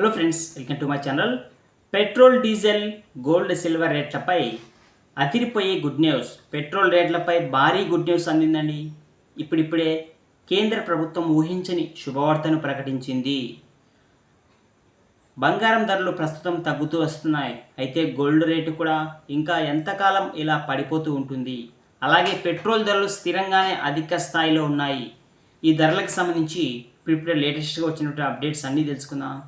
Hello friends welcome to my channel petrol diesel gold silver రేట్లపై అతిరిపోయే good news petrol రేట్లపై భారీ good news అందిందండి. ఇప్పుడిప్పుడే కేంద్ర ప్రభుత్వం ఊహించని శుభవార్తను ప్రకటించింది. బంగారం ధరలు ప్రస్తుతం తగ్గుతూ వస్తున్నాయి. అయితే గోల్డ్ రేటు కూడా ఇంకా ఎంతకాలం ఇలా పడిపోతూ ఉంటుంది. అలాగే పెట్రోల్ ధరలు స్థిరంగానే అధిక స్థాయిలో ఉన్నాయి. ఈ ధరలకు సంబంధించి ఇప్పుడు లేటెస్ట్గా వచ్చినటువంటి అప్డేట్స్ అన్నీ తెలుసుకుందాం.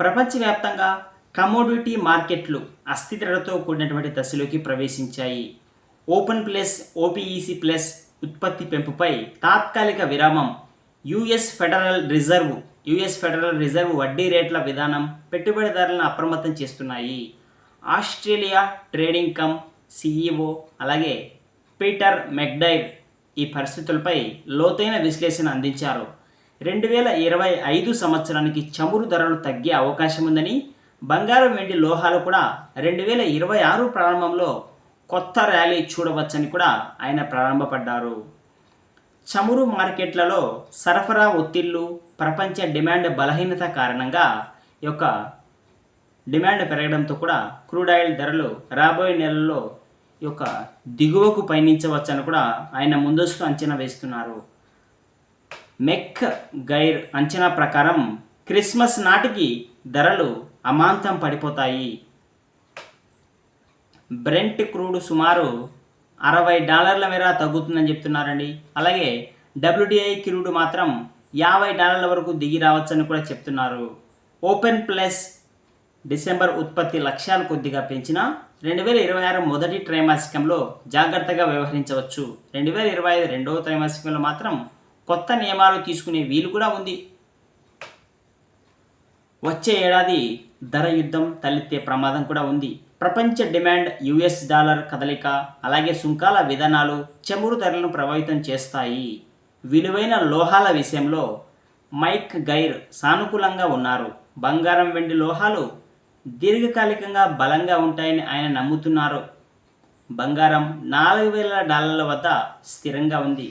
ప్రపంచవ్యాప్తంగా కమోడిటీ మార్కెట్లు అస్థిరతతో కూడినటువంటి దశలోకి ప్రవేశించాయి. ఓపెన్ ప్లస్ ఓపీఈసీ ప్లస్ ఉత్పత్తి పెంపుపై తాత్కాలిక విరామం US federal reserve US federal reserve వడ్డీ రేట్ల విధానం పెట్టుబడిదారులను అప్రమత్తం చేస్తున్నాయి. ఆస్ట్రేలియా ట్రేడింగ్ కమ్ సిఈఓ అలాగే పీటర్ మెక్డైవ్ ఈ పరిస్థితులపై లోతైన విశ్లేషణ అందించారు. రెండు వేల ఇరవై ఐదు సంవత్సరానికి చమురు ధరలు తగ్గే అవకాశం ఉందని బంగారం వెండి లోహాలు కూడా రెండు వేల ఇరవై ఆరు ప్రారంభంలో కొత్త ర్యాలీ చూడవచ్చని కూడా ఆయన ప్రారంభపడ్డారు. చమురు మార్కెట్లలో సరఫరా ఒత్తిళ్ళు ప్రపంచ డిమాండ్ బలహీనత కారణంగా యొక్క డిమాండ్ పెరగడంతో కూడా క్రూడ్ ఆయిల్ ధరలు రాబోయే నెలల్లో యొక్క దిగువకు పయనించవచ్చని కూడా ఆయన ముందస్తు అంచనా వేస్తున్నారు. మెక్ గైర్ అంచనా ప్రకారం క్రిస్మస్ నాటికి ధరలు అమాంతం పడిపోతాయి. బ్రెంట్ క్రూడ్ సుమారు అరవై డాలర్ల మేర తగ్గుతుందని చెప్తున్నారండి. అలాగే డబ్ల్యూడిఐ క్రూడ్ మాత్రం యాభై డాలర్ల వరకు దిగి రావచ్చని కూడా చెప్తున్నారు. ఓపెన్ ప్లస్ డిసెంబర్ ఉత్పత్తి లక్ష్యాలు కొద్దిగా పెంచిన రెండు వేల ఇరవై ఆరు మొదటి త్రైమాసికంలో జాగ్రత్తగా వ్యవహరించవచ్చు. రెండు వేల ఇరవై ఐదు రెండవ త్రైమాసికంలో మాత్రం కొత్త నియమాలు తీసుకునే వీలు కూడా ఉంది. వచ్చే ఏడాది ధర యుద్ధం తలెత్తే ప్రమాదం కూడా ఉంది. ప్రపంచ డిమాండ్ యుఎస్ డాలర్ కదలిక అలాగే సుంకాల విధానాలు చమురు ధరలను ప్రభావితం చేస్తాయి. విలువైన లోహాల విషయంలో మైక్ గైర్ సానుకూలంగా ఉన్నారు. బంగారం వెండి లోహాలు దీర్ఘకాలికంగా బలంగా ఉంటాయని ఆయన నమ్ముతున్నారు. బంగారం నాలుగు వేల డాలర్ల వద్ద స్థిరంగా ఉంది.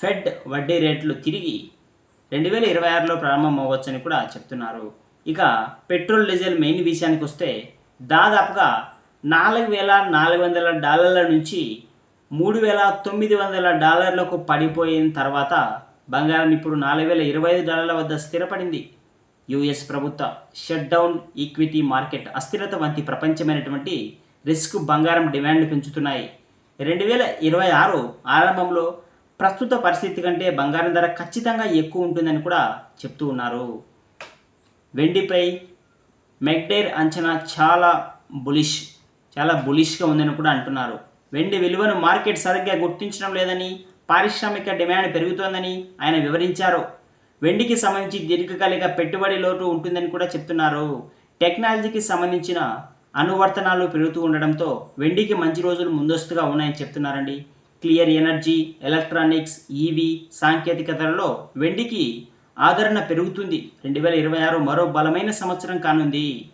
ఫెడ్ వడ్డీ రేట్లు తిరిగి రెండు వేల ఇరవై ఆరులో ప్రారంభం అవ్వచ్చని కూడా చెప్తున్నారు. ఇక పెట్రోల్ డీజిల్ మెయిన్ విషయానికి వస్తే దాదాపుగా నాలుగు వేల నాలుగు వందల డాలర్ల నుంచి మూడు వేల తొమ్మిది వందల డాలర్లకు పడిపోయిన తర్వాత బంగారం ఇప్పుడు నాలుగు వేల ఇరవై ఐదు డాలర్ల వద్ద స్థిరపడింది. యుఎస్ ప్రభుత్వ షట్ డౌన్ ఈక్విటీ మార్కెట్ అస్థిరత వంటి ప్రపంచమైనటువంటి రిస్క్ బంగారం డిమాండ్ పెంచుతున్నాయి. రెండు వేల ఇరవై ఆరు ఆరంభంలో ప్రస్తుత పరిస్థితి కంటే బంగారం ధర ఖచ్చితంగా ఎక్కువ ఉంటుందని కూడా చెప్తూ ఉన్నారు. వెండిపై మెగ్డైర్ అంచనా చాలా బులిష్ చాలా బులిష్గా ఉందని కూడా అంటున్నారు. వెండి విలువను మార్కెట్ సరిగ్గా గుర్తించడం లేదని పారిశ్రామిక డిమాండ్ పెరుగుతోందని ఆయన వివరించారు. వెండికి సంబంధించి దీర్ఘకాలిక పెట్టుబడి లోటు ఉంటుందని కూడా చెప్తున్నారు. టెక్నాలజీకి సంబంధించిన అనువర్తనాలు పెరుగుతూ ఉండడంతో వెండికి మంచి రోజులు ముందస్తుగా ఉన్నాయని చెప్తున్నారండి. క్లియర్ ఎనర్జీ ఎలక్ట్రానిక్స్ ఈవీ సాంకేతికతలలో వెండికి ఆదరణ పెరుగుతుంది. రెండు వేల ఇరవై ఆరు మరో బలమైన సంవత్సరం కానుంది.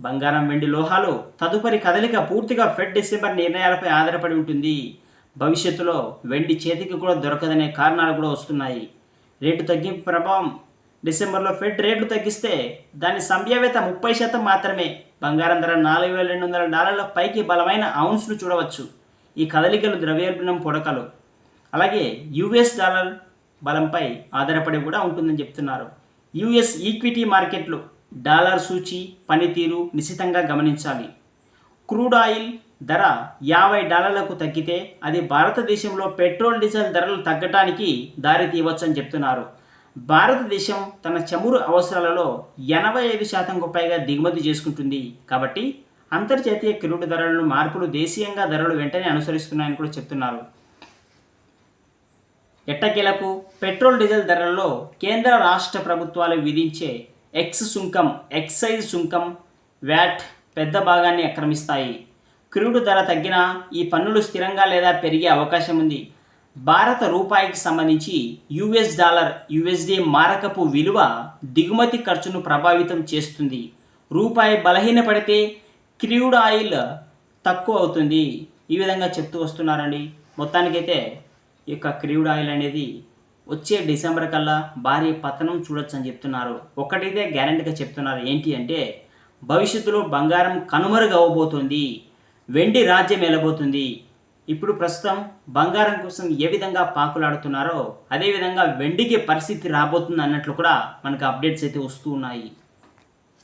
బంగారం వెండి లోహాలు తదుపరి కదలిక పూర్తిగా ఫెడ్ డిసెంబర్ నిర్ణయాలపై ఆధారపడి ఉంటుంది. భవిష్యత్తులో వెండి చేతికి కూడా దొరకదనే కారణాలు కూడా వస్తున్నాయి. రేటు తగ్గింపు ప్రభావం డిసెంబర్లో ఫెడ్ రేట్లు తగ్గిస్తే దాని సంభావ్యత ముప్పై శాతం మాత్రమే. బంగారం ధర నాలుగు వేల రెండు వందల డాలర్ల పైకి బలమైన ఔన్స్ను చూడవచ్చు. ఈ కదలికలు ద్రవ్యోల్బణం పొడకలు. అలాగే యుఎస్ డాలర్ బలంపై ఆధారపడి కూడా ఉంటుందని చెప్తున్నారు. యుఎస్ ఈక్విటీ మార్కెట్లు డాలర్ సూచి పనితీరు నిశితంగా గమనించాలి. క్రూడ్ ఆయిల్ ధర యాభై డాలర్లకు తగ్గితే అది భారతదేశంలో పెట్రోల్ డీజిల్ ధరలు తగ్గటానికి దారి తీయవచ్చని చెప్తున్నారు. భారతదేశం తన చమురు అవసరాలలో ఎనభై ఐదు శాతంకు పైగా దిగుమతి చేసుకుంటుంది. కాబట్టి అంతర్జాతీయ క్రూడ్ ధరలను మార్పులు దేశీయంగా ధరలు వెంటనే అనుసరిస్తున్నాయని కూడా చెప్తున్నారు. ఎట్టకేలకు పెట్రోల్ డీజిల్ ధరల్లో కేంద్ర రాష్ట్ర ప్రభుత్వాలు విధించే ఎక్స్ సుంకం ఎక్సైజ్ సుంకం వ్యాట్ పెద్ద భాగాన్ని ఆక్రమిస్తాయి. క్రూడ్ ధర తగ్గినా ఈ పన్నులు స్థిరంగా లేదా పెరిగే అవకాశం ఉంది. భారత రూపాయికి సంబంధించి యుఎస్ డాలర్ యుఎస్డి మారకపు విలువ దిగుమతి ఖర్చును ప్రభావితం చేస్తుంది. రూపాయి బలహీనపడితే క్రూడ్ ఆయిల్ తక్కువ అవుతుంది. ఈ విధంగా చెప్తూ వస్తున్నారండి. మొత్తానికైతే ఈ యొక్క క్రూడ్ ఆయిల్ అనేది వచ్చే డిసెంబర్ కల్లా భారీ పతనం చూడొచ్చు అని చెప్తున్నారు. ఒకటిదే గ్యారంటీగా చెప్తున్నారు ఏంటి అంటే భవిష్యత్తులో బంగారం కనుమరుగవబోతుంది వెండి రాజ్యం వెళ్ళబోతుంది ఇప్పుడు ప్రస్తుతం బంగారం కోసం ఏ విధంగా పాకులాడుతున్నారో అదేవిధంగా వెండికి పరిస్థితి రాబోతుంది అన్నట్లు కూడా మనకు అప్డేట్స్ అయితే వస్తూ ఉన్నాయి.